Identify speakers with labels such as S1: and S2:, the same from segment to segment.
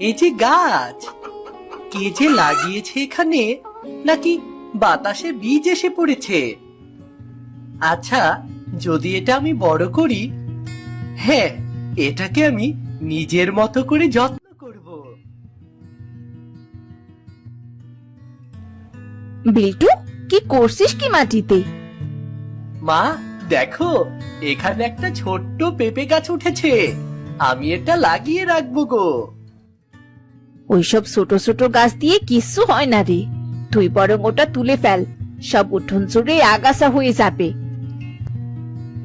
S1: এই যে গাছ কে যে লাগিয়েছে এখানে নাকি বাতাসে বীজ এসে পড়েছে? আচ্ছা যদি এটা আমি বড় করি হ্যাঁ এটাকে আমি নিজের মতো করে যত্ন করব।
S2: বিল্টু কি করছিস কি মাটিতে?
S1: মা দেখো এখানে একটা ছোট্ট পেঁপে গাছ উঠেছে। আমি এটা লাগিয়ে রাখব গো।
S2: ওইসব ছোট ছোট গাছ দিয়ে কিচ্ছু হয় না রে। তুই বরং ওটা তুলে ফেল সব উঠোন চড়ে আগাছা হয়ে যাবে।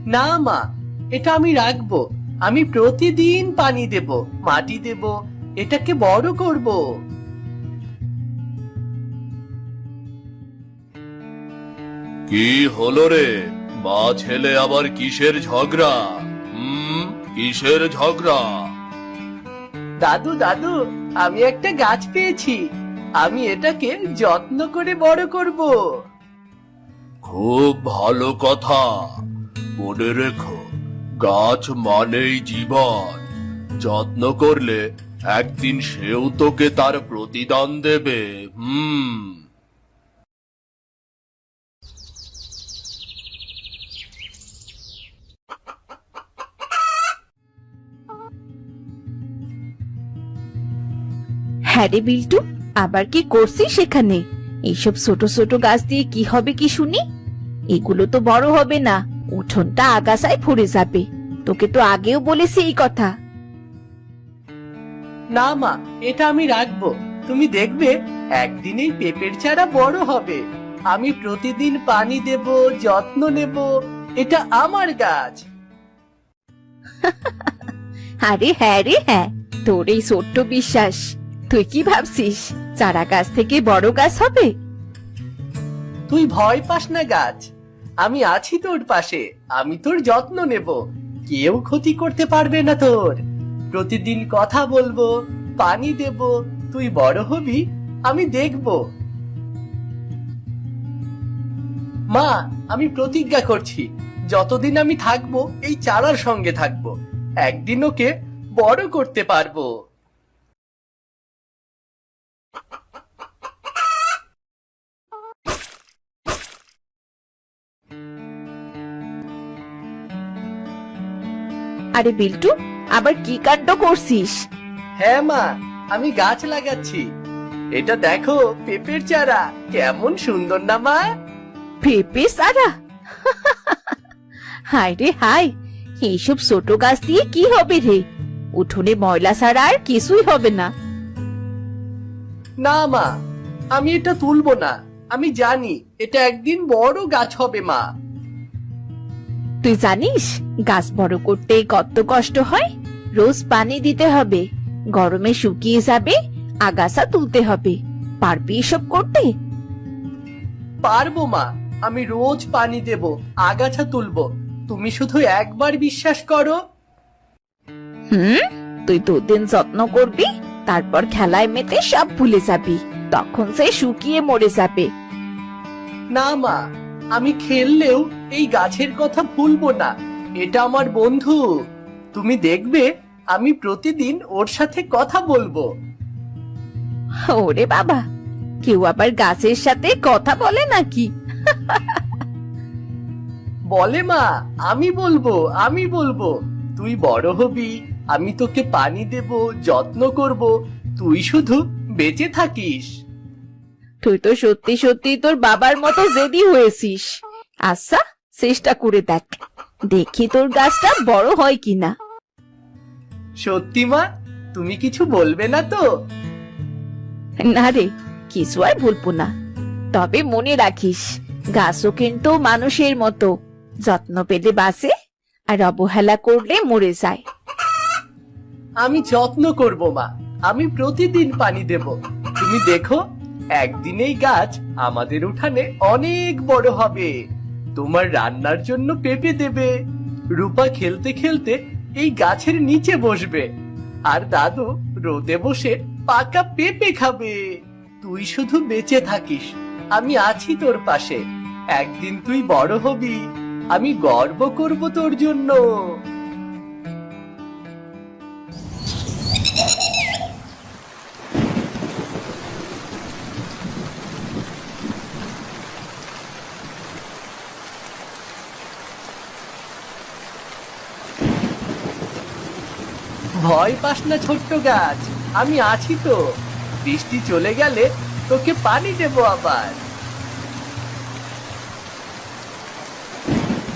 S1: না মা এটা আমি রাখব। আমি প্রতিদিন পানি দেব মাটি দেব এটাকে বড় করব।
S3: কি হলো রে? মা ছেলে আবার কিসের ঝগড়া? হুম কিসের ঝগড়া?
S1: দাদু দাদু আমি একটা গাছ পেয়েছি। আমি এটাকে যত্ন করে বড় করব।
S3: খুব ভালো কথা। মনে রেখো, গাছ মানেই জীবন। যত্ন করলে একদিন সেও তোকে তার প্রতিদান দেবে, হুম।
S2: হ্যাঁ রে বিল্টু আবার কি করছিস সেখানে? এইসব ছোট ছোট গাছ দিয়ে কি হবে কি শুনি? এগুলো তো বড় হবে না উঠোনটা আগাছায় ভরে যাবে। তোকে তো আগেও বলেছি এই কথা।
S1: না মা এটা আমি রাখব। তুমি দেখবে একদিন এই পেঁপের চারা বড় হবে। আমি প্রতিদিন পানি দেব যত্ন নেব এটা আমার গাছ।
S2: আরে হ্যাঁ রে হ্যাঁ তোর এই ছোট্ট বিশ্বাস। তুই কি ভাবছিস? চারা গাছ থেকে বড় গাছ হবে?
S1: তুই ভয় পাস না, গাছ। আমি আছি তোর পাশে। আমি তোর যত্ন নেব। কেউ ক্ষতি করতে পারবে না তোর। প্রতিদিন কথা বলব, পানি দেব, তুই বড় হবি, আমি দেখব। মা, আমি প্রতিজ্ঞা করছি, যতদিন আমি থাকব, এই চারার সঙ্গে থাকব। একদিন ওকে বড় করতে পারব।
S2: আরে বিল্টু আবার কি কাণ্ড করছিস?
S1: হ্যাঁ মা আমি গাছ লাগাচ্ছি। এটা দেখো পেঁপের চারা কেমন সুন্দর না মা?
S2: পেঁপে সারা হায় রে হায় এইসব ছোট গাছ দিয়ে কি হবে রে? উঠোনে ময়লা ছাড়া আর কিছুই হবে না।
S1: না মা আমি এটা তুলবো না। আমি জানি এটা একদিন বড় গাছ হবে মা।
S2: তুই জানিস গাছ বড় করতে কত কষ্ট হয়? রোজ পানি দিতে হবে গরমে শুকিয়ে যাবে আগাছা তুলতে হবে। পারবি এসব করতে?
S1: পারব মা আমি রোজ পানি দেব আগাছা তুলবো। তুমি শুধু একবার বিশ্বাস করো।
S2: হুম? তুই দুদিন যত্ন করবি তারপর খেলায় মেতে সব ভুলে যাবি তখন সে শুকিয়ে মরে যাবে।
S1: না মা আমি খেললেও এই গাছের কথা ভুলবো না। এটা আমার বন্ধু। তুমি দেখবে আমি প্রতিদিন ওর সাথে কথা বলব।
S2: ওরে বাবা কেউ আবার গাছের সাথে কথা বলে নাকি?
S1: বলে মা আমি বলব আমি বলব। তুই বড় হবি আমি তোকে পানি দেব যত্ন করব তুই শুধু বেঁচে থাকিস।
S2: তুই তো সত্যি সত্যি তোর বাবার মতো জেদি হয়েছিস। আচ্ছা চেষ্টা করে দেখ দেখি তোর গাছটা বড় হয় কিনা।
S1: সত্যি মা তুমি কিছু বলবে না তো?
S2: না রে কিছু আর বলব না। তবে মনে রাখিস গাছও কিন্তু মানুষের মতো। যত্ন পেলে বাঁচে আর অবহেলা করলে মরে যায়।
S1: আমি যত্ন করব মা আমি প্রতিদিন পানি দেব। তুমি দেখো। একদিন এই গাছ আমাদের উঠানে অনেক বড় হবে। তোমার রান্নার জন্য পেঁপে দেবে। রূপা খেলতে খেলতে এই গাছের নিচে বসবে। আর দাদু রোদে বসে পাকা পেঁপে খাবে। তুই শুধু বেঁচে থাকিস। আমি আছি তোর পাশে। একদিন তুই বড় হবি। আমি গর্ব করব তোর জন্য। না ছোট্ট গাছ? আমি আছি তো। বৃষ্টি চলে গেলে তোকে পানি দেবো আবার।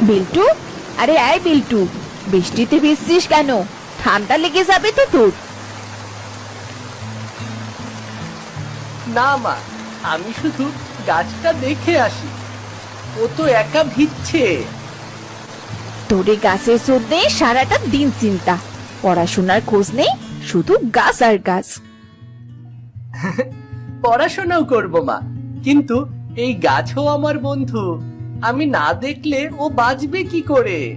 S2: বিল্টু? আরে আয় বিল্টু বৃষ্টিতে ভিজছিস কেন? ঠান্ডা লেগে যাবে তো তোর।
S1: না মা আমি শুধু গাছটা দেখে আসি। ও তো একা ভিজছে।
S2: তোরে গাছের জন্যে সারাটা দিন চিন্তা। পড়াশোনার খোঁজ নেই? শুধু গাছ আর গাছ।
S1: পড়াশোনাও করব মা। কিন্তু এই গাছও আমার বন্ধু। আমি না দেখলে ও বাঁচবে কি করে?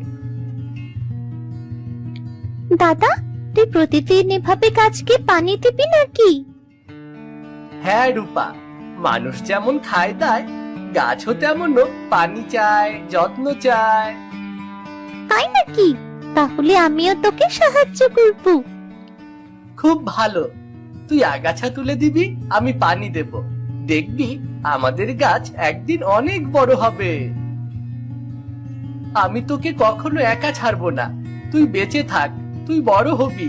S4: দাদা তুই প্রতিদিন এভাবে গাছকে পানি দিবি নাকি?
S1: হ্যাঁ রূপা মানুষ যেমন খায় দায় গাছও তেমন পানি চায় যত্ন চায়।
S4: তাই নাকি? তাহলে আমিও তোকে সাহায্য করব।
S1: খুব ভালো। তুই আগাছা তুলে দিবি, আমি পানি দেব। দেখবি, আমাদের গাছ একদিন অনেক বড় হবে। আমি তোকে কখনো একা ছাড়বো না। তুই বেঁচে থাক, তুই বড় হবি।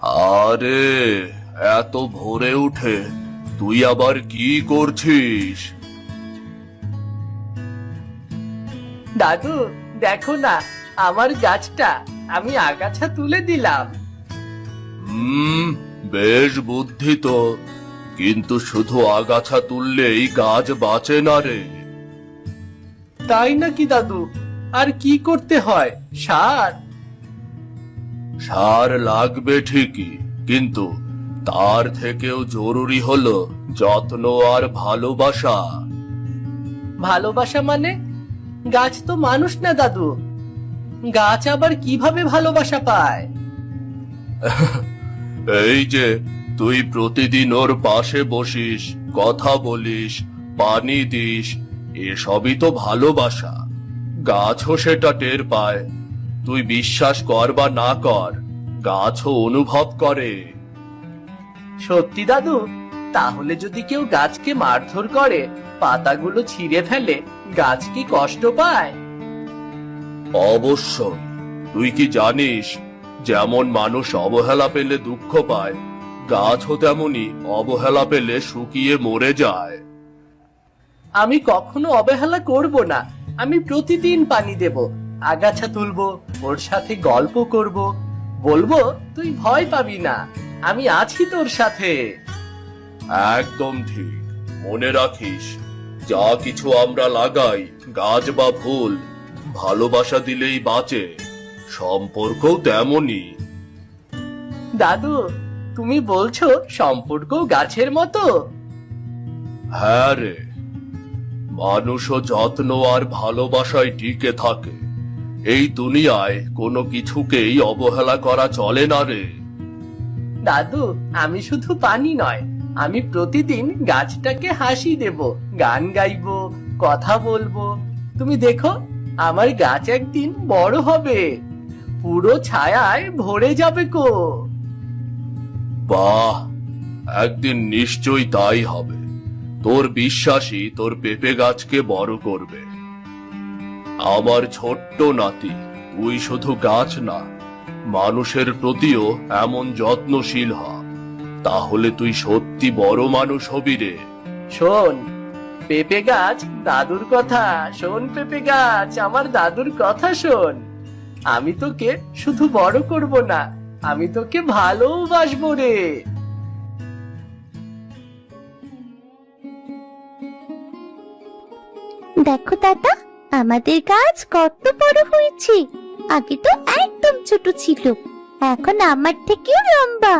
S3: আরে, এত ভোরে উঠে, তুই আবার কি করছিস?
S1: দাদু দেখো না আমার গাছটা আমি আগাছা তুলে দিলাম।
S3: হুম বেশ বুদ্ধি তো। কিন্তু শুধু আগাছা তুললেই গাছ বাঁচে না রে।
S1: তাই নাকি দাদু? আর কি করতে হয়? সার?
S3: সার লাগবে ঠিকই কিন্তু তার থেকেও জরুরি হলো যত্ন আর ভালোবাসা।
S1: ভালোবাসা মানে? গাছ তো মানুষ না দাদু। গাছ আবার কীভাবে ভালোবাসা পায়?
S3: এই যে তুই প্রতিদিন ওর পাশে বসিস কথা বলিস পানি দিস এসবই তো ভালোবাসা। গাছও সেটা টের পায়। তুই বিশ্বাস কর বা না কর গাছও অনুভব করে।
S1: সত্যি দাদু? তাহলে যদি কেউ গাছকে মারধর করে পাতাগুলো ছিঁড়ে ফেলে গাছ কি কষ্ট পায়?
S3: অবশ্যই। তুই কি জানিস যেমন মানুষ অবহেলা পেলে দুঃখ পায় গাছও তেমনি অবহেলা পেলে শুকিয়ে মরে যায়।
S1: আমি কখনো অবহেলা করব না আমি প্রতিদিন পানি দেব আগাছা তুলবো ওর সাথে গল্প করব। বলব তুই ভয় পাবি না আমি আছি তোর সাথে।
S3: একদম ঠিক মনে রাখিস যা কিছু আমরা লাগাই গাছ বা ফুল ভালোবাসা দিলেই বাঁচে সম্পর্ক তেমনই।
S1: দাদু তুমি বলছো সম্পর্ক গাছের মতো?
S3: হ্যাঁ রে। মানুষও যত্ন আর ভালোবাসায় টিকে থাকে। এই দুনিয়ায় কোনো কিছুকেই অবহেলা করা চলে না রে।
S1: দাদু আমি শুধু পানি নয় আমি প্রতিদিন গাছটাকে হাসি দেব, গান গাইবো, কথা বলব। তুমি দেখো, আমার গাছ একদিন বড় হবে। পুরো ছায়ায় ভরে যাবে কো
S3: বাহ, একদিন নিশ্চয়ই তাই হবে। তোর বিশ্বাসই তোর পেঁপে গাছকে বড় করবে। আমার ছোট্ট নাতি, তুই শুধু গাছ না, মানুষের প্রতিও এমন যত্নশীল হ। তাহলে তুই সত্যি বড় মানুষ হবি রে।
S1: শোন পেঁপে গাছ দাদুর কথা। শোন পেঁপে গাছ আমার দাদুর কথা শোন। আমি তোকে শুধু বড় করব না আমি তোকে ভালোবাসবো রে।
S4: দেখো দাদা আমাদের গাছ কত বড় হয়েছে। আগে তো একদম ছোট ছিল এখন আমার থেকেও লম্বা।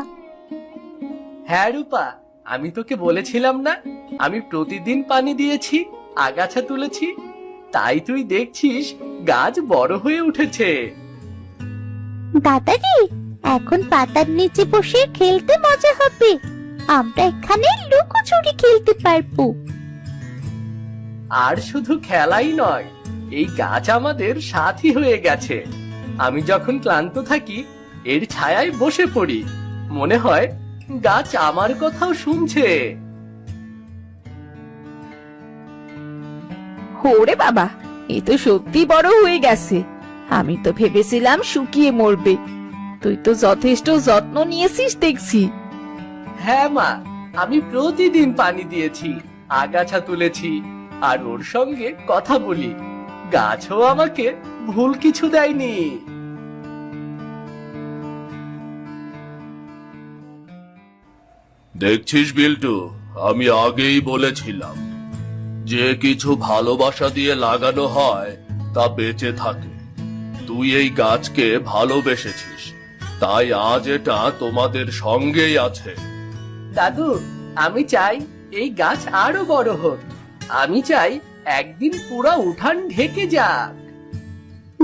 S1: হ্যাঁ রূপা আমি তোকে বলেছিলাম না? আমি প্রতিদিন পানি দিয়েছি আগাছা তুলেছি। তাই তুই দেখছিস গাছ বড় হয়ে উঠেছে।
S4: দাদা রে এখন পাতার নিচে বসে খেলতে মজা হবে। আমরা এখানে লুকোচুরি খেলতে পারব।
S1: আর শুধু খেলাই নয় এই গাছ আমাদের সাথী হয়ে গেছে। আমি যখন ক্লান্ত থাকি এর ছায়ায় বসে পড়ি। মনে হয় গাছ আমার কথাও শুনছে।
S2: ওরে বাবা এ তো সত্যি বড় হয়ে গেছে। আমি তো ভেবেছিলাম শুকিয়ে মরবে। তুই তো যথেষ্ট যত্ন নিয়েছিস দেখছি।
S1: হ্যাঁ মা আমি প্রতিদিন পানি দিয়েছি আগাছা তুলেছি আর ওর সঙ্গে কথা বলি। গাছও আমাকে ভুল কিছু দেয়নি।
S3: দেখছিস বিল্টু আমি আগেই বলেছিলাম যে কিছু ভালোবাসা দিয়ে লাগানো হয় তা বেঁচে থাকে। তুই এই গাছকে ভালোবেসেছিস তাই আজ এটা তোমাদের সঙ্গেই আছে।
S1: দাদু আমি চাই এই গাছ আরও বড় হোক। আমি চাই একদিন পুরো উঠান ঢেকে যাক।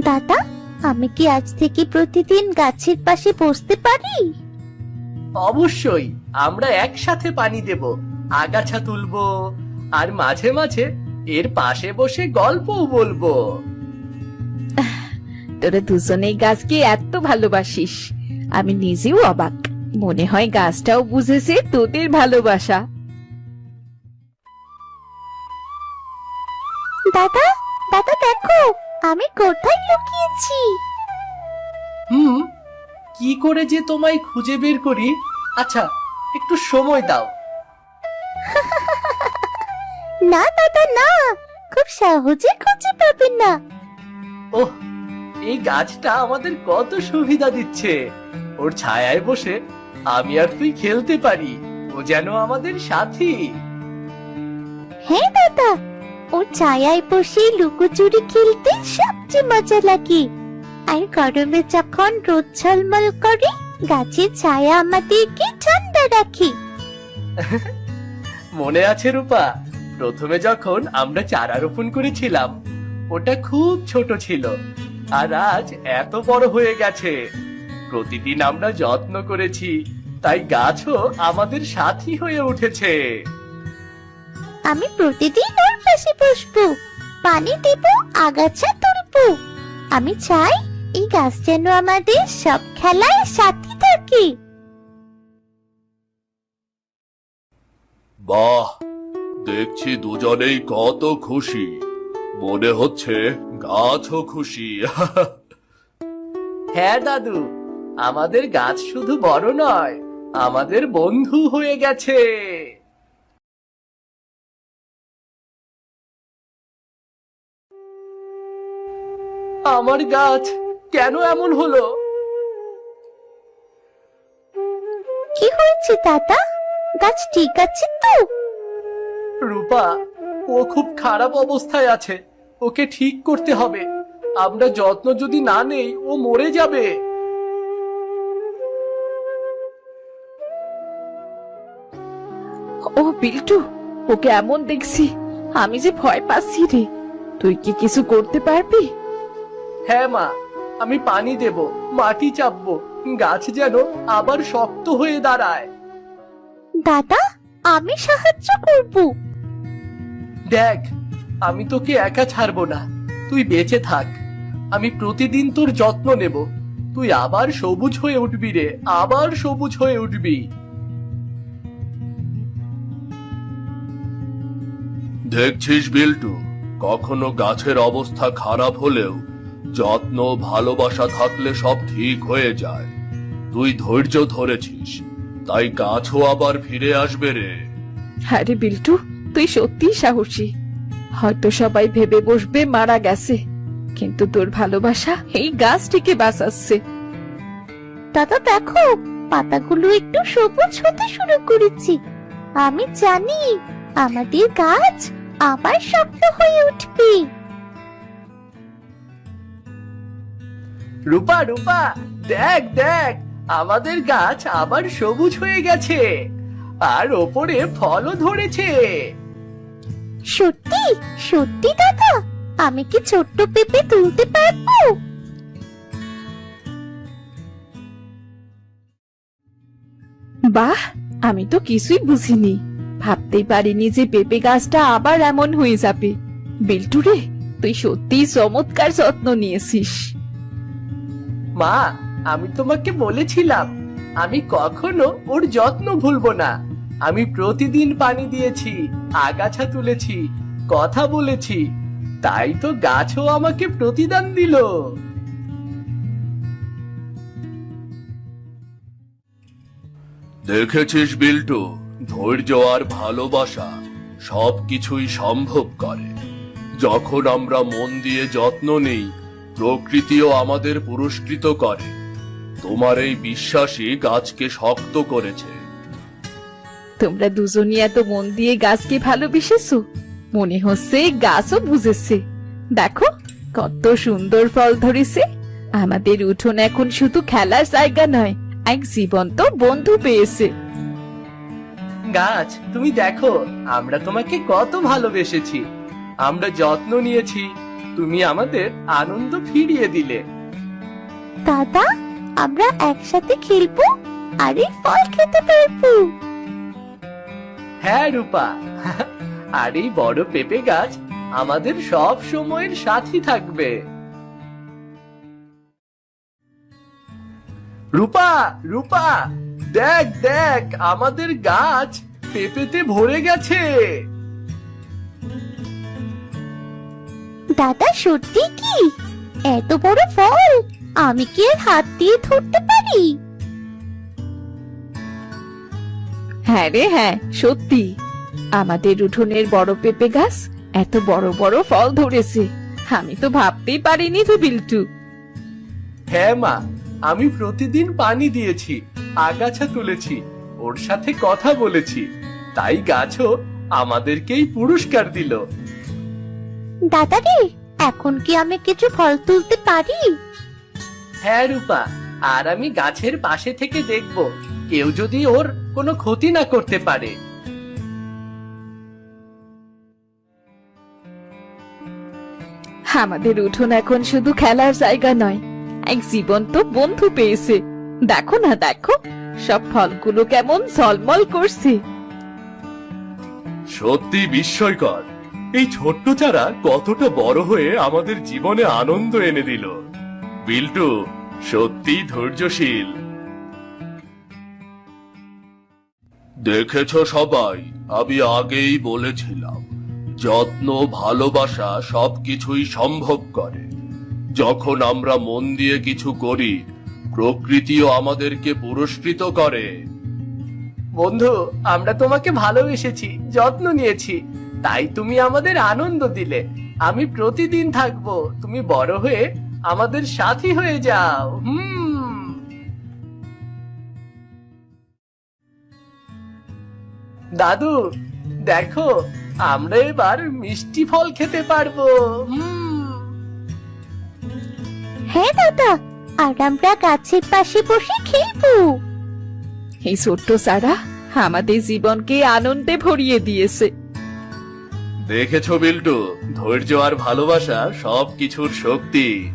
S4: দাদা আমি কি আজ থেকে প্রতিদিন গাছের পাশে বসতে পারি?
S1: অবশ্যই আমরা একসাথে পানি দেব আগাছা তুলবো আর মাঝে মাঝে এর পাশে বসে গল্পও বলব।
S2: তোরা দুজনেই গাছকে এত ভালোবাসিস আমি নিজেও অবাক। মনে হয় গাছটাও বুঝেছে তোদের ভালোবাসা।
S4: দাদা দাদা দেখো আমি কোথায় লুকিয়েছি?
S1: হুম কি করে যে তোমায় খুঁজে বের করি? আচ্ছা একটু সময় দাও।
S4: না দাদা না। খুব সহজে খুঁজে পাবেন না।
S1: ওহ এই গাছটা আমাদের কত সুবিধা দিচ্ছে। ওর ছায়ায় বসে আমি আর তুই খেলতে পারি। ও যেন আমাদের সাথী।
S4: হ্যাঁ দাদা ও ছায়ায় বসে লুকোচুরি খেলতে সবচেয়ে মজা লাগে। আর গরমে যখন রোদ ঝলমল করে গাছের ছায়া আমাদেরকে ঠান্ডা রাখে।
S1: মনে আছে রূপা প্রথমে যখন আমরা চারা রোপণ করেছিলাম ওটা খুব ছোট ছিল আর আজ এত বড় হয়ে গেছে। প্রতিদিন আমরা যত্ন করেছি তাই গাছও আমাদের সাথী হয়ে উঠেছে।
S4: আমি প্রতিদিন ওর পাশে বসবো পানি দেব আগাছা তুলবো। আমি চাই এই গাছ যেন আমাদের সব খেলায় সাথী থাকে।
S3: বাহ দেখছি দুজনেই কত খুশি। মনে হচ্ছে গাছও খুশি।
S1: হ্যাঁ দাদু আমাদের গাছ শুধু বড় নয় আমাদের বন্ধু হয়ে গেছে। আমার গাছ কেন এমন হলো?
S4: কি হয়েছে দাদা? গাছ ঠিক আছে তো?
S1: রূপা ও খুব খারাপ অবস্থায় আছে। ওকে ঠিক করতে হবে। আমরা যত্ন যদি না নেই ও মরে যাবে।
S2: ও বিল্টু ওকে এমন দেখছি। আমি যে ভয় পাচ্ছি রে। তুই কি কিছু করতে পারবি?
S1: হ্যাঁ মা। আমি পানি দেব মাটি চাপবো গাছ যেন আবার শক্ত হয়ে দাঁড়ায়।
S4: দাদা আমি সাহায্য করব।
S1: দেখ আমি তোকে একা ছাড়বো না তুই বেঁচে থাক। আমি প্রতিদিন তোর যত্ন নেব তুই আবার সবুজ হয়ে উঠবি রে আবার সবুজ হয়ে উঠবি।
S3: দেখছিস বিল্টু কখনো গাছের অবস্থা খারাপ হলেও যত্ন ভালোবাসা থাকলে সব ঠিক হয়ে যায়। তুই ধৈর্য ধরেছিস। তাই গাছও আবার ফিরে আসবে রে।
S2: আরে বিল্টু তুই সত্যি সাহসী। হয়তো সবাই ভেবে বসবে মারা গেছে। কিন্তু তোর ভালোবাসা এই গাছটিকে বাঁচাচ্ছে।
S4: দাদা দেখো পাতাগুলো একটু সবুজ হতে শুরু করেছে। আমি জানি আমাদের গাছ আবার শক্ত হয়ে উঠবে।
S1: রূপা রূপা দেখ দেখ আমাদের গাছ আবার সবুজ হয়ে গেছে আর ওপরে ফলও ধরেছে।
S4: সত্যি? সত্যি দাদা? আমি কি ছোট্ট পেঁপে তুলতে পারব?
S2: বাহ আমি তো কিছুই বুঝিনি। ভাবতেই পারিনি যে পেঁপে গাছটা আবার এমন হয়ে যাবে। বিল্টু রে তুই সত্যিই চমৎকার যত্ন নিয়েছিস।
S1: মা, আমি তোমাকে বলেছিলাম, আমি কখনো ওর যত্ন ভুলবো না। আমি প্রতিদিন পানি দিয়েছি, আগাছা তুলেছি, কথা বলেছি, তাই তো গাছও আমাকে প্রতিদান দিল।
S3: দেখেছিস বিল্টু, ধৈর্য আর ভালোবাসা সবকিছুই সম্ভব করে। যখন আমরা মন দিয়ে যত্ন নেই প্রকৃতিও আমাদের পুরস্কৃত করে। তোমার এই বিশ্বাসই গাছকে শক্ত করেছে।
S2: তোমরা দুজনই এত মন দিয়ে গাছকে ভালোবেসেছো। মনে হচ্ছে গাছও বুঝেছে। দেখো কত সুন্দর ফল ধরেছে। আমাদের উঠোন এখন শুধু খেলার জায়গা নয় এক জীবন্ত বন্ধু পেয়েছে।
S1: গাছ তুমি দেখো আমরা তোমাকে কত ভালোবেসেছি। আমরা যত্ন নিয়েছি। তুমি আমাদের আনন্দ ফিরিয়ে দিলে।
S4: দাদা আমরা একসাথে খেলব আর এই ফল খেতে পারব।
S1: হ্যাঁ রূপা। আর এই বড় পেঁপে গাছ আমাদের সব সময়ের সাথী থাকবে। রূপা রূপা দেখ দেখ আমাদের গাছ পেঁপেতে ভরে গেছে।
S4: দাদা সত্যি কি? এত বড় ফল আমি কি আর হাত দিয়ে ধরতে পারি?
S2: হ্যাঁ রে হ্যাঁ সত্যি। আমাদের উঠোনের বড় পেঁপে গাছ এত বড় বড় ফল ধরেছে। আমি তো ভাবতেই পারিনি তো বিল্টু।
S1: হ্যাঁ মা আমি প্রতিদিন পানি দিয়েছি আগাছা তুলেছি ওর সাথে কথা বলেছি। তাই গাছও আমাদেরকেই পুরস্কার দিল।
S4: দাদা রে এখন কি আমি কিছু ফল তুলতে পারি?
S1: হ্যাঁ রূপা আর আমি গাছের পাশে থেকে দেখব। কেউ যদি ওর কোনো ক্ষতি না করতে পারে।
S2: আমাদের উঠোন এখন শুধু খেলার জায়গা নয় এক জীবন্ত বন্ধু পেয়েছে। দেখো না দেখো সব ফলগুলো কেমন ঝলমল করছে।
S3: সত্যি বিস্ময়কর। এই ছোট্ট চারা কতটা বড় হয়ে আমাদের জীবনে আনন্দ এনে দিল। বিল্টু সত্যি ধৈর্যশীল। দেখেছ সবাই আমি আগেই বলেছিলাম যত্ন ভালোবাসা সবকিছুই সম্ভব করে। যখন আমরা মন দিয়ে কিছু করি প্রকৃতিও আমাদেরকে পুরস্কৃত করে।
S1: বন্ধু আমরা তোমাকে ভালোবেসেছি যত্ন নিয়েছি। তাই তুমি আমাদের আনন্দ দিলে। আমি প্রতিদিন থাকব। তুমি বড় হয়ে আমাদের সাথী হয়ে যাও। হুম। দাদু দেখো আমরা এবার মিষ্টি ফল খেতে পারব। হুম।
S4: হ্যাঁ দাদা আর আমরা গাছের পাশে বসে খেলব।
S2: এই ছোট্ট সারা আমাদের জীবনকে আনন্দে ভরিয়ে দিয়েছে।
S3: দেখেছ, বিল্টু? ধৈর্য আর ভালোবাসা সব কিছুর শক্তি।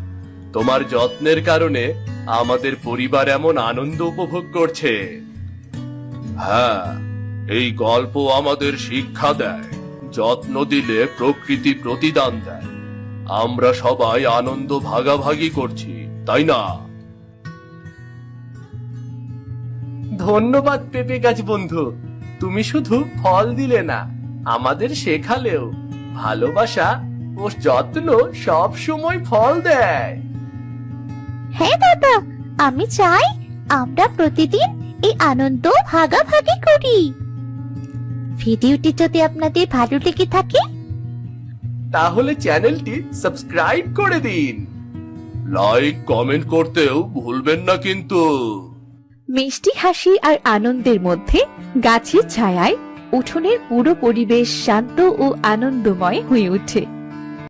S3: তোমার যত্নের কারণে আমাদের পরিবার এমন আনন্দ উপভোগ করছে। হ্যাঁ এই গল্প আমাদের শিক্ষা দেয়, যত্ন দিলে প্রকৃতি প্রতিদান দেয়। আমরা সবাই আনন্দ ভাগাভাগি করছি, তাই না?
S1: ধন্যবাদ, পেঁপে গাছ বন্ধু। তুমি শুধু ফল দিলে না। আমাদের শেখালেও ভালোবাসা ও যত্ন সব সময় ফল দেয়।
S4: হ্যাঁ দাদা আমি চাই আমরা প্রতিদিন এই আনন্দ ভাগাভাগি করি। ভিডিওটি যদি আপনাদের ভালো লেগে থাকে
S1: তাহলে চ্যানেলটি সাবস্ক্রাইব করে দিন।
S3: লাইক কমেন্ট করতেও ভুলবেন না কিন্তু।
S2: মিষ্টি হাসি আর আনন্দের মধ্যে গাছের ছায়ায় উঠোনের পুরো পরিবেশ শান্ত ও আনন্দময় হয়ে ওঠে।